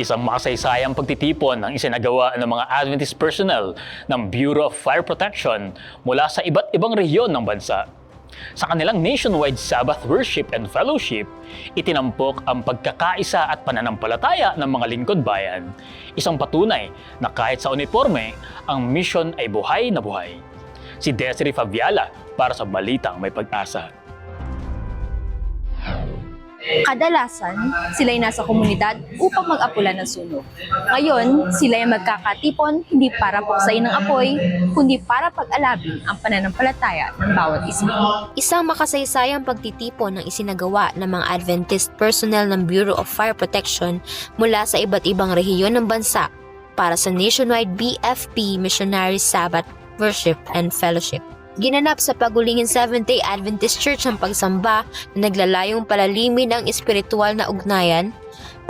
Isang makasaysayang pagtitipon ang isinagawa ng mga Adventist personnel ng Bureau of Fire Protection mula sa iba't ibang rehiyon ng bansa. Sa kanilang nationwide Sabbath worship and fellowship, itinampok ang pagkakaisa at pananampalataya ng mga lingkod bayan. Isang patunay na kahit sa uniforme, ang mission ay buhay na buhay. Si Desiree Fabiala para sa Balitang May Pag-asa. Kadalasan, sila ay nasa komunidad upang mag-apula ng sunog. Ngayon, sila ay magkakatipon hindi para puksain ng apoy, kundi para pag-alabing ang pananampalataya ng bawat isa. Isang makasaysayang pagtitipon ng isinagawa ng mga Adventist personnel ng Bureau of Fire Protection mula sa iba't ibang rehiyon ng bansa para sa nationwide BFP Missionary Sabbath Worship and Fellowship. Ginanap sa pagulingin Seventh-day Adventist Church ang pagsamba na naglalayong palalimin ang espiritual na ugnayan,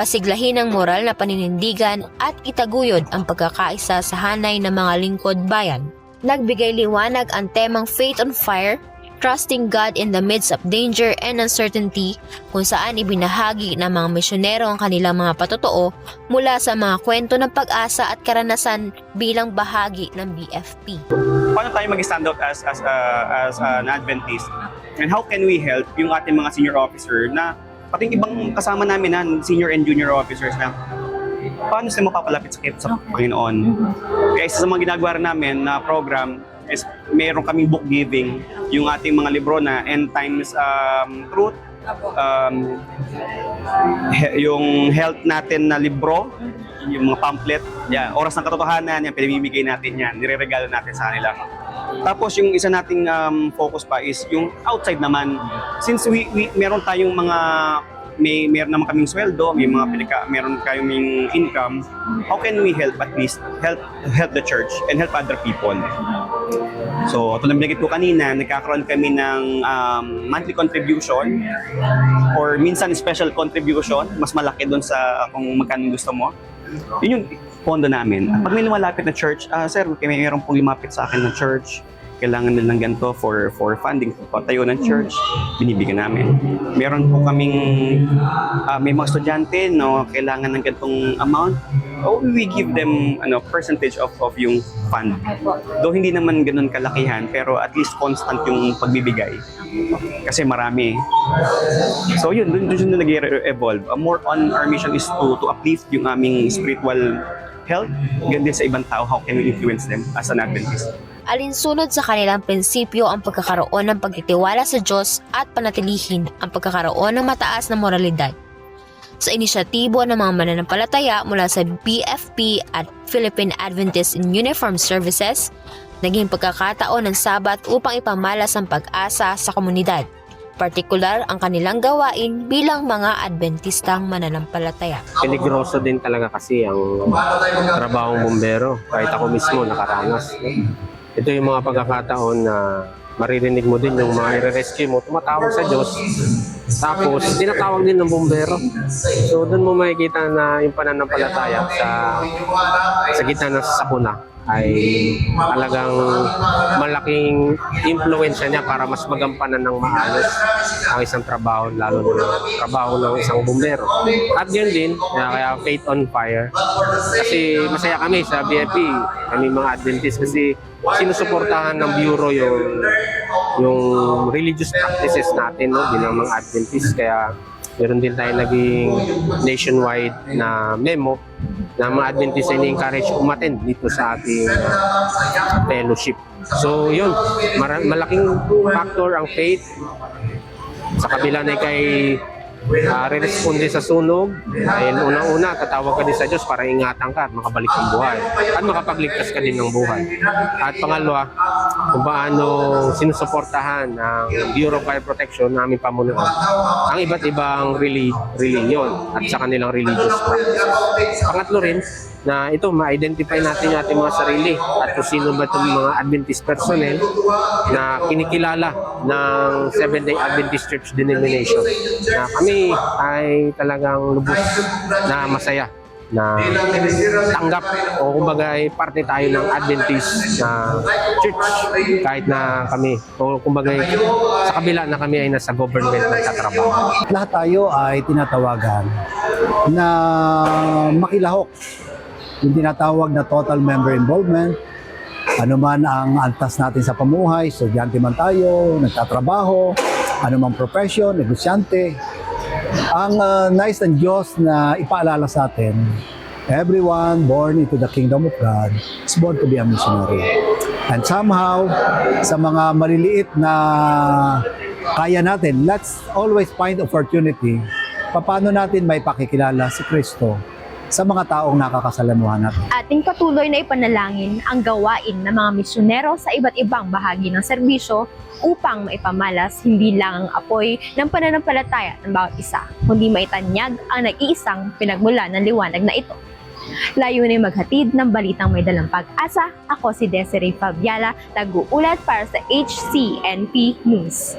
pasiglahin ang moral na paninindigan at itaguyod ang pagkakaisa sa hanay ng mga lingkod bayan. Nagbigay liwanag ang temang Faith on Fire, Trusting God in the midst of danger and uncertainty kung saan ibinahagi ng mga misyonero ang kanilang mga patotoo mula sa mga kwento ng pag-asa at karanasan bilang bahagi ng BFP. paano tayo mag-stand out as as uh, as an Adventist and how can we help yung ating mga senior officer na pati yung ibang kasama namin na senior and junior officers na paano sila mapapalapit sa, sa Panginoon. Kaya isa sa mga ginagawa rin namin na program is meron kaming book giving yung ating mga libro na End Times um, Truth um, he- yung health natin na libro yung mga pamphlet, yan, oras ng katotohanan, yan, pinamimigay natin yan, nireregalo natin sa kanila. Tapos yung isa nating um, focus pa is yung outside naman. Since we, we meron tayong mga may meron naman kaming sweldo, may mga pinaka, meron kaming income, how can we help at least help help the church and help other people? So, ito na binigit ko kanina, nagkakaroon kami ng um, monthly contribution or minsan special contribution, mas malaki doon sa kung magkano gusto mo. Yun yung pondo namin. Pag may lumalapit na church, ah sir, may meron pong lumapit sa akin na church, kailangan nila ng ganito for for funding, patayo ng church, binibigyan namin. Meron po kaming, ah, may mga estudyante, no, kailangan ng ganitong amount, oh, we give them ano percentage of of yung fund. Though hindi naman ganun kalakihan, pero at least constant yung pagbibigay. Kasi marami. So yun, dun, dun yung nag-evolve. Uh, more on our mission is to to uplift yung aming spiritual health, ganun din sa ibang tao, how can we influence them as an Adventist. Alinsunod sa kanilang prinsipyo ang pagkakaroon ng pagtitiwala sa Diyos at panatilihin ang pagkakaroon ng mataas na moralidad. Sa inisyatibo ng mga mananampalataya mula sa BFP at Philippine Adventist in Uniform Services, naging pagkakataon ng Sabat upang ipamalas ang pag-asa sa komunidad, partikular ang kanilang gawain bilang mga Adventistang mananampalataya. peligroso din talaga kasi ang trabahong bombero. Kahit ako mismo nakaranas. Ito yung mga pagkakataon na maririnig mo din yung mga i-rescue mo, tumatawag sa Diyos. Tapos, tinatawag din ng bombero. So, doon mo makikita na yung pananampalataya sa sa gitna ng sakuna ay talagang malaking impluensya niya para mas magampanan ng maayos ang isang trabaho, lalo na trabaho ng isang bumbero. At yun din, kaya, kaya Faith on Fire. Kasi masaya kami sa BFP, kami mga Adventist kasi sinusuportahan ng Bureau yung yung religious practices natin no, bilang mga Adventist. Kaya meron din tayo naging nationwide na memo na mga Adventist ay encourage umattend dito sa ating uh, fellowship. So yun, malaking factor ang faith sa kabila na kay uh, re-responde sa sunog, ay unang-una, tatawag ka din sa Diyos para ingatan ka at makabalik ang buhay. At makapagligtas ka din ng buhay. At pangalawa, kung paano sinusuportahan ng Bureau of Fire Protection na aming pamunuan ang iba't ibang reli religion at sa kanilang religious practices. Pangatlo rin, na ito, ma-identify natin yung ating mga sarili at kung sino ba itong mga Adventist personnel na kinikilala ng Seventh-day Adventist Church Denomination. Na kami ay talagang lubos na masaya na tanggap o kumbaga ay parte tayo ng Adventist na church kahit na kami o kumbaga ay sa kabila na kami ay nasa government nagtatrabaho. lahat tayo ay tinatawagan na makilahok. Yung tinatawag na total member involvement, ano man ang antas natin sa pamuhay, estudyante man tayo, nagtatrabaho, ano man profession, negosyante. Ang uh, nice ng Diyos na ipaalala sa atin, everyone born into the kingdom of God is born to be a missionary. And somehow, sa mga maliliit na kaya natin, let's always find opportunity paano natin may pakikilala si Kristo sa mga taong nakakasalamuhan natin. Ating patuloy na ipanalangin ang gawain ng mga misyonero sa iba't ibang bahagi ng serbisyo upang maipamalas hindi lang ang apoy ng pananampalataya ng bawat isa, kundi maitanyag ang nag-iisang pinagmula ng liwanag na ito. Layunin maghatid ng balitang may dalang pag-asa. Ako si Desiree Fabiala, nag-uulat para sa HCNP News.